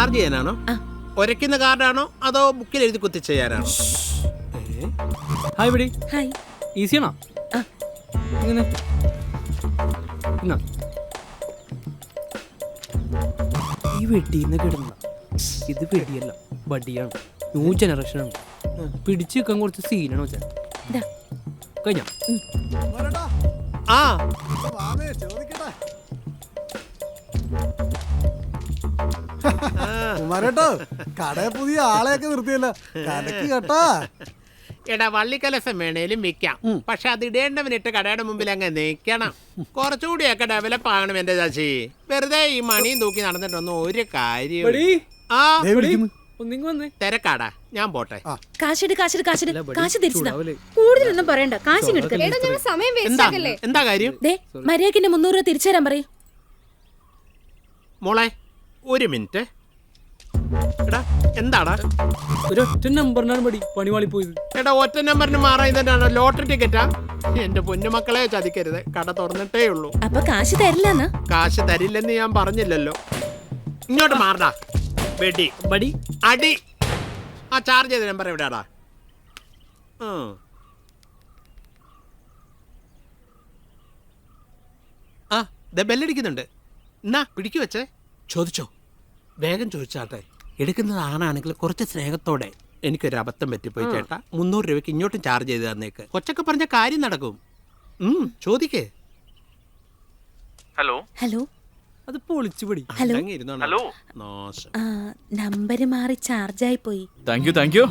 Charge ചെയ്യാനാണോ. ഒരയ്ക്കുന്ന കാർഡാണോ? അതോ ബുക്കിൽ എഴുതി കുത്തി ചെയ്യാനാണോ? Hi buddy hi. ഈസിയാണോ ആ. ഇങ്ങനെ. ഈ വെടിന്ന് കിടന്ന. ഇത് വെടിയല്ല വടിയാണ്. ന്യൂ ജനറേഷനാണ് പിടിച്ചു വെക്കാൻ കുറച്ച് സീനാണ് വെച്ചാൽ കഴിഞ്ഞ? ആ. വാമേ, കട പുതിയ ആളെയൊക്കെ നിർത്തിയല്ല. കലക്ക് കേട്ടാ. എടാ വള്ളിക്കലസം വേണേലും വിൽക്കാം. പക്ഷെ അത് ഇടേണ്ടവനിട്ട് കടയുടെ മുമ്പിൽ അങ്ങ് നിൽക്കണം. കുറച്ചുകൂടിയൊക്കെ ഡെവലപ്പ് ആകണം എന്റെ ചാച്ചി വെറുതെ ഈ മണിയും തൂക്കി നടന്നിട്ടൊന്നും ഒരു കാര്യം ആ തിരക്കാടാ. ഞാൻ പോട്ടെ. കാശെടു കാശെടു കാശെടു. കാശ് തിരിച്ചതാ കൂടുതലൊന്നും പറയണ്ട. കാശ് എടുക്കല്ലേ? എന്താ? കാര്യം? ദേ മര്യാദക്കിന്റെ മുന്നൂറ് രൂപ തിരിച്ചു തരാൻ പറയും. മോളെ ഒരു മിനിറ്റ്. എടാ എന്താടാ? ഒരൊറ്റ നമ്പറിനാണ് ബഡി പണിവാളി പോയത്. എടാ ഒറ്റ നമ്പറിന് മാറാൻ ഇതെന്താണോ ലോട്ടറി ടിക്കറ്റാ? എന്റെ പൊന്നുമക്കളെ ചതിക്കരുത്. കട തുറന്നിട്ടേ ഉള്ളൂ. അപ്പൊ കാശ് തരില്ലെന്ന്? കാശ് തരില്ലെന്ന് ഞാൻ പറഞ്ഞില്ലല്ലോ. ഇങ്ങോട്ട് മാറടാ. വെടി. ബഡി അടി. ആ ചാർജ് ചെയ്ത നമ്പർ എവിടെയാടാ. ആ. ദേ ബെല്ലടിക്കുന്നുണ്ട് എന്നാ പിടിക്കു വെച്ചേ. ചോദിച്ചോ. വേഗം ചോദിച്ചാട്ടെ. എടുക്കുന്നത് ആണാണെങ്കിൽ കുറച്ച് സ്നേഹത്തോടെ എനിക്കൊരു അബദ്ധം പറ്റിപ്പോയി ചേട്ടാ. മുന്നൂറ് രൂപയ്ക്ക് ഇങ്ങോട്ടും ചാർജ് ചെയ്ത് തന്നേക്ക്. കൊച്ചൊക്കെ പറഞ്ഞ കാര്യം നടക്കും. ചോദിക്കേ. ഹലോ. ഹലോ. അത് പൊളിച്ചു ബഡി ഹലോ. ഹലോ. നമ്പര് മാറി ചാർജായി പോയി. Thank you thank you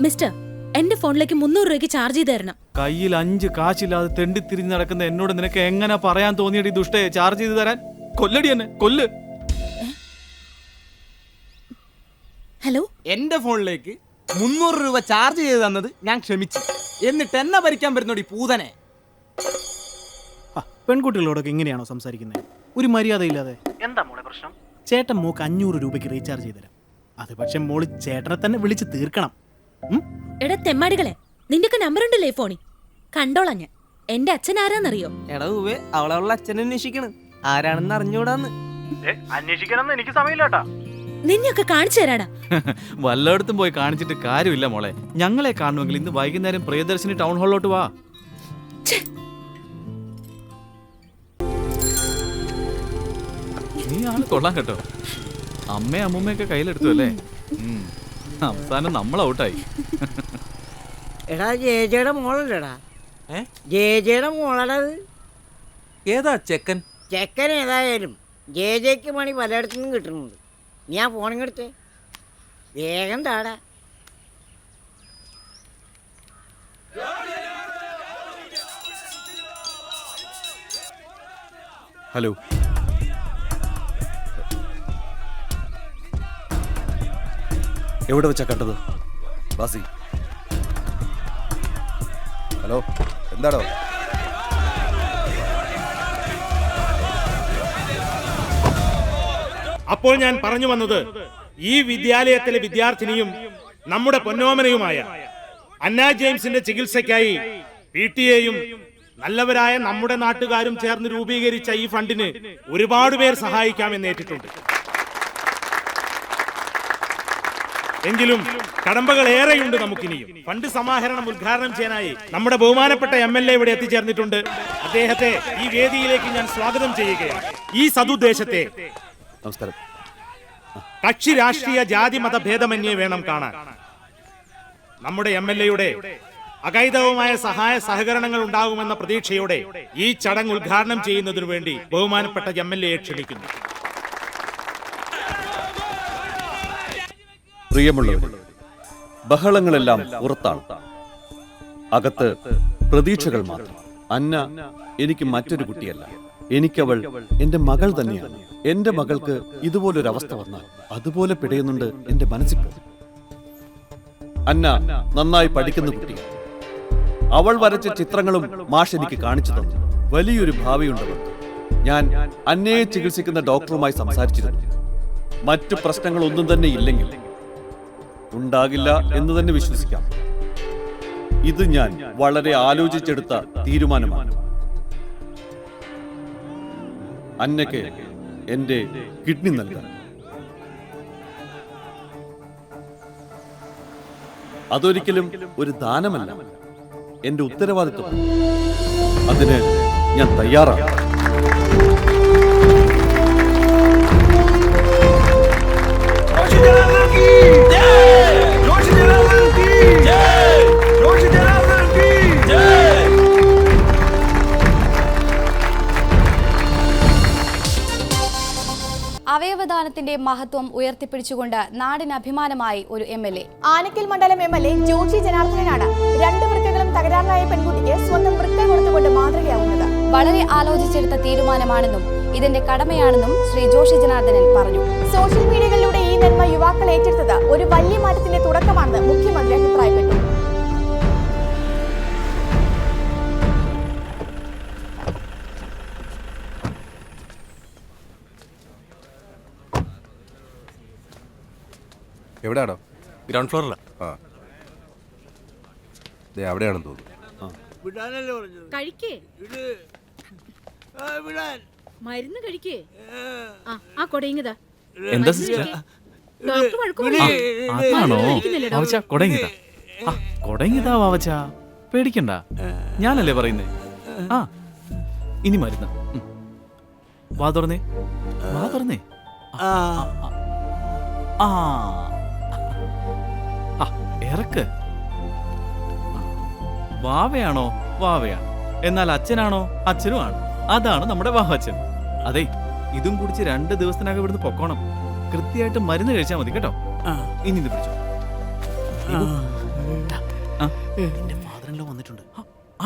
mister എന്റെ ഫോണിലേക്ക് മുന്നൂറ് രൂപയ്ക്ക് ചാർജ് ചെയ്ത് തരണം. കയ്യിൽ അഞ്ച് കാശില്ലാതെ തെണ്ടി തിരിഞ്ഞ് നടക്കുന്ന എന്നോട് നിനക്ക് എങ്ങനെ പറയാൻ തോന്നിയടി ദുഷ്ടയെ ചാർജ് ചെയ്ത് തരാൻ. കൊല്ലടി എന്നെ. കൊല്ല്. ഹലോ എന്റെ ഫോണിലേക്ക് മുന്നൂറ് രൂപ ചാർജ് ചെയ്ത് തന്നത് ഞാൻ ക്ഷമിച്ചു. എന്നിട്ട് എന്നെ ഭരിക്കാൻ വരുന്നോടി പൂതനെ. പെൺകുട്ടികളോടൊക്കെ ഇങ്ങനെയാണോ സംസാരിക്കുന്നത് ഒരു മര്യാദയില്ലാതെ. എന്താ മോളെ പ്രശ്നം? ചേട്ടൻ മോക്ക് അഞ്ഞൂറ് രൂപയ്ക്ക് റീചാർജ് ചെയ്ത് തരാം. അത് പക്ഷെ മോൾ ചേട്ടനെ തന്നെ വിളിച്ച് തീർക്കണം. ഉം? എടാ തെമ്മാടികളെ നിന്റെയൊക്കെ നമ്പർ ഉണ്ടല്ലേ ഫോണി കണ്ടോളാ കണ്ടോളാം ഞാൻ. എന്റെ അച്ഛൻ ആരാന്നറിയോ? എടാ ഉവേ അവളവളുടെ അച്ഛനെ അന്വേഷിക്കണ്. ആരാണെന്ന് അറിഞ്ഞൂടാന്ന്. അന്വേഷിക്കാനൊന്നും എനിക്ക് സമയമില്ലാട്ടാ. നിന്നെയൊക്കെ കാണിച്ചു തരാടാ. വല്ലയിടത്തും പോയി കാണിച്ചിട്ട് കാര്യമില്ല മോളെ. ഞങ്ങളെ കാണുമെങ്കിൽ ഇന്ന് വൈകുന്നേരം പ്രിയദർശിനി ടൗൺ ഹാളിലോട്ട് വാ. നീ ആൾ കൊള്ളാം കേട്ടോ. അമ്മയും അമ്മൂമ്മയൊക്കെ കയ്യിലെടുത്തു അല്ലേ. അവസാനം നമ്മൾ ഔട്ടായി. എടാ ജേജയുടെ മോളല്ലേടാ. ജേജയുടെ മോളടാ ഏതാ ചെക്കൻ? ചെക്കൻ ഏതായാലും ജേജയ്ക്ക് മണി പലയിടത്തു നിന്നും കിട്ടുന്നുണ്ട്. നീ ആ ഫോണിങ്ങെടുത്തേ വേഗം താടാ. ഹലോ. എവിടെ വെച്ചാ കണ്ടത്? ബാസി. ഹലോ. എന്താണോ അപ്പോൾ ഞാൻ പറഞ്ഞു വന്നത് ഈ വിദ്യാലയത്തിലെ വിദ്യാർത്ഥിനിയും നമ്മുടെ പൊന്നോമനയുമായ അന്ന ജെയിംസിന്റെ ചികിത്സയ്ക്കായി പി ടി എയും നല്ലവരായ നമ്മുടെ നാട്ടുകാരും ചേർന്ന് രൂപീകരിച്ച ഈ ഫണ്ടിന് ഒരുപാട് പേർ സഹായിക്കാമെന്ന് ഏറ്റിട്ടുണ്ട്. എങ്കിലും കടമ്പകൾ ഏറെയുണ്ട് നമുക്കിനിയും. ഫണ്ട് സമാഹരണം ഉദ്ഘാടനം ചെയ്യാനായി നമ്മുടെ ബഹുമാനപ്പെട്ട എം എൽ എ ഇവിടെ എത്തിച്ചേർന്നിട്ടുണ്ട്. അദ്ദേഹത്തെ ഈ വേദിയിലേക്ക് ഞാൻ സ്വാഗതം ചെയ്യുകയാണ്. ഈ സതുദ്ദേശത്തെ നമസ്കാരം. കക്ഷി രാഷ്ട്രീയ ജാതി മത ഭേദമന്യേ വേണം കാണാൻ. നമ്മുടെ എം എൽ എയുടെ അകൈതവുമായ സഹായ സഹകരണങ്ങൾ ഉണ്ടാകുമെന്ന പ്രതീക്ഷയോടെ ഈ ചടങ്ങ് ഉദ്ഘാടനം ചെയ്യുന്നതിനു വേണ്ടി ബഹുമാനപ്പെട്ട എം എൽ എയെ ക്ഷണിക്കുന്നു. പ്രിയമുള്ളവർ ബഹളങ്ങളെല്ലാം പുറത്താണ് അകത്ത് പ്രതീക്ഷകൾ മാത്രം. അന്ന എനിക്ക് മറ്റൊരു കുട്ടിയല്ല. എനിക്കവൾ എന്റെ മകൾ തന്നെയാണ്. എന്റെ മകൾക്ക് ഇതുപോലൊരു അവസ്ഥ വന്നാൽ അതുപോലെ പിടയുന്നുണ്ട് എന്റെ മനസ്സിപ്പോൾ അന്ന നന്നായി പഠിക്കുന്ന കുട്ടി. അവൾ വരച്ച ചിത്രങ്ങളും മാഷ് എനിക്ക് കാണിച്ചു തന്നു. വലിയൊരു ഭാവിയുണ്ട് ഞാൻ അന്നയെ ചികിത്സിക്കുന്ന ഡോക്ടറുമായി സംസാരിച്ചിരുന്നു. മറ്റു പ്രശ്നങ്ങളൊന്നും തന്നെ ഇല്ലെങ്കിൽ. ഉണ്ടാകില്ല എന്ന് തന്നെ വിശ്വസിക്കാം. ഇത് ഞാൻ വളരെ ആലോചിച്ചെടുത്ത തീരുമാനമാണ്. അന്നയ്ക്ക് എന്റെ കിഡ്നി നൽകാൻ. അതൊരിക്കലും ഒരു ദാനമല്ല. എന്റെ ഉത്തരവാദിത്വം. അതിന് ഞാൻ തയ്യാറാണ്. അവയവദാനത്തിന്റെ മഹത്വം ഉയർത്തിപ്പിടിച്ചുകൊണ്ട് നാടിന് അഭിമാനമായി ഒരു എം എൽ എ. ആനക്കൽ മണ്ഡലം എം എൽ എ ജോഷി ജനാർദ്ദനാണ് രണ്ട് വൃക്കകളും തകരാറിലായ പെൺകുട്ടിക്ക് സ്വന്തം വൃക്ക കൊടുത്തുകൊണ്ട് മാതൃകയാവുന്നത്. വളരെ ആലോചിച്ചെടുത്ത തീരുമാനമാണെന്നും ഇതിന്റെ കടമയാണെന്നും ശ്രീ ജോഷി ജനാർദ്ദനൻ പറഞ്ഞു. സോഷ്യൽ മീഡിയകളിലൂടെ ഈ നന്മ യുവാക്കൾ ഏറ്റെടുത്തത് ഒരു വലിയ മാറ്റത്തിന്റെ തുടക്കമാണെന്ന് മുഖ്യമന്ത്രി അഭിപ്രായപ്പെട്ടു. എവിടെയാണോ? ഗ്രൗണ്ട് ഫ്ലോറിലാ. ആ. ദേ അവിടെയാണെന്ന് തോന്നുന്നു. കഴിക്കേ. മരുന്ന് കഴിക്കേ. ആ ആ കൊടയിങ്ങതാ എന്താ സിസ്റ്റർ? ഡോക്ടർ വഴക്കു അതാണോ? വാവച്ച കൊടങ്ങിതാ ആ കൊടങ്ങിതാ വാവച്ച. പേടിക്കണ്ട. ഞാനല്ലേ പറയുന്നേ. ആ ഇനി മരുന്ന്. ഉം. വാ തുറന്നേ. വാ തുറന്നേ. ആ. ആ. ആ, ഇറക്ക്. വാവയാണോ? വാവയാണ് എന്നാൽ അച്ഛനാണോ? അച്ഛനുമാണ്. അതാണ് നമ്മുടെ വാവച്ചൻ. അതെ ഇതും കുടിച്ച് രണ്ട് ദിവസത്തിനകം ഇവിടുന്ന് പൊക്കോണം. കൃത്യമായിട്ട് മരുന്ന് കഴിച്ചാൽ മതി കേട്ടോ? ഇനി ഇത് പിടിച്ചോ. എന്റെ ഫാദറിലോ വന്നിട്ടുണ്ട്.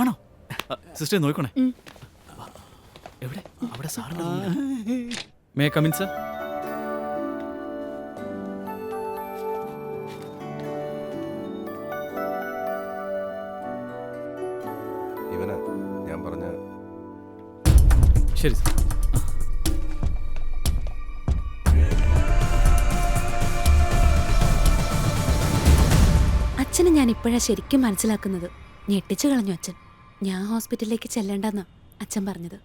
ആണോ? സിസ്റ്റർ നോക്കണേ. എവിടെ? അവിടെ സാറിന്റെ മേ കമിൻ സർ ശരി സർ. അച്ഛനെ ഞാൻ ഇപ്പോഴാ ശരിക്കും മനസ്സിലാക്കുന്നത്. ഞെട്ടിച്ചു കളഞ്ഞു അച്ഛൻ. ഞാൻ ഹോസ്പിറ്റലിലേക്ക് ചെല്ലണ്ടെന്നാ അച്ഛൻ പറഞ്ഞത്.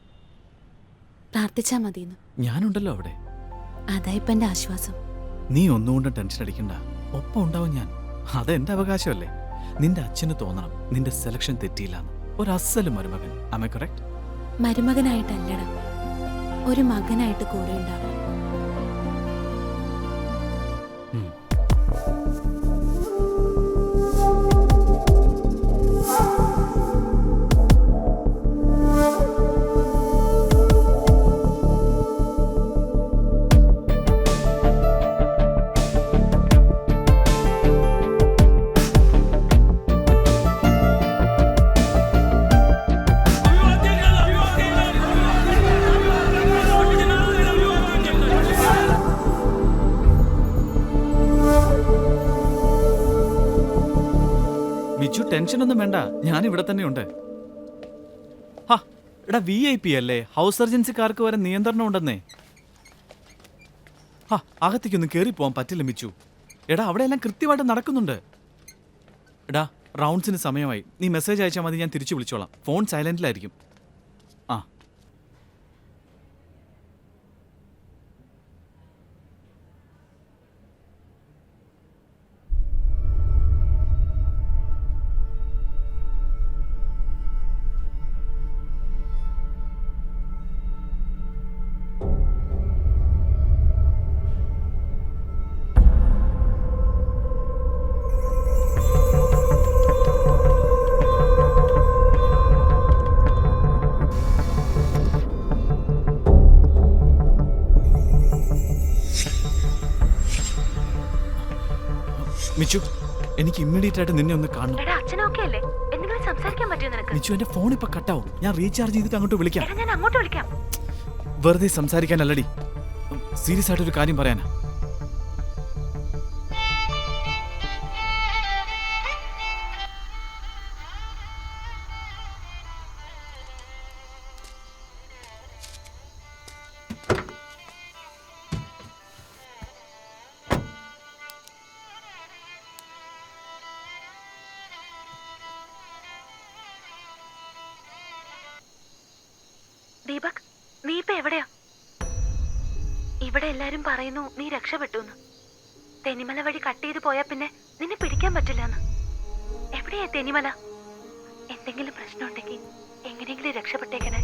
പ്രാർത്ഥിച്ചാ മതിയെന്ന്. ഞാനുണ്ടല്ലോ അവിടെ. അതാ ഇപ്പൊ എന്റെ ആശ്വാസം. നീ ഒന്നുകൊണ്ടും ടെൻഷൻ അടിക്കണ്ട. ഒപ്പം ഉണ്ടാവും ഞാൻ. അതെന്റെ അവകാശമല്ലേ? നിന്റെ അച്ഛന് തോന്നണം. നിന്റെ സെലക്ഷൻ തെറ്റിയില്ലാന്ന്. ഒരു അസലും മരുമകൻ അമേ കറക്റ്റ് മരുമകനായിട്ടല്ലട ഒരു മകനായിട്ട് കൂടെ ഉണ്ടാവണം മിച്ചു ടെൻഷൻ ഒന്നും വേണ്ട. ഞാൻ ഇവിടെ തന്നെ ഉണ്ട് ഹാ എടാ വി ഐ പി അല്ലേ? ഹൗസ് സർജൻസിക്കാർക്ക് വരെ നിയന്ത്രണം ഉണ്ടെന്നേ. ഹാ അകത്തേക്കൊന്നും കയറി പോവാൻ പറ്റില്ല മിച്ചു. എടാ അവിടെ എല്ലാം കൃത്യമായിട്ട് നടക്കുന്നുണ്ട്. എടാ റൗണ്ട്സിന് സമയമായി. നീ മെസ്സേജ് അയച്ചാൽ മതി ഞാൻ തിരിച്ചു വിളിച്ചോളാം. ഫോൺ സൈലന്റിലായിരിക്കും. എനിക്ക് ഇമ്മീഡിയറ്റ് ആയിട്ട് നിന്നെ ഒന്ന് കാണണം. അച്ഛനൊക്കെ അല്ലേ? എന്തെങ്കിലും സംസാരിക്കാൻ പറ്റുമോ നിനക്ക്? മിച്ചു എന്റെ ഫോൺ ഇപ്പൊ കട്ടാവും ഞാൻ റീചാർജ് ചെയ്തിട്ട് അങ്ങോട്ട് വിളിക്കാം. ഞാൻ അങ്ങോട്ട് വിളിക്കാം. വെറുതെ സംസാരിക്കാനല്ലടി. സീരിയസ് ആയിട്ടൊരു കാര്യം പറയാനാ. എല്ലാരും പറയുന്നു നീ രക്ഷപ്പെട്ടു തെന്നിമല വഴി കട്ട് ചെയ്ത് പോയാ പിന്നെ നിന്നെ പിടിക്കാൻ പറ്റില്ലെന്ന്. എവിടെയാ തെന്നിമല എന്തെങ്കിലും പ്രശ്നം ഉണ്ടെങ്കിൽ എങ്ങനെയെങ്കിലും രക്ഷപ്പെട്ടേക്കണേ.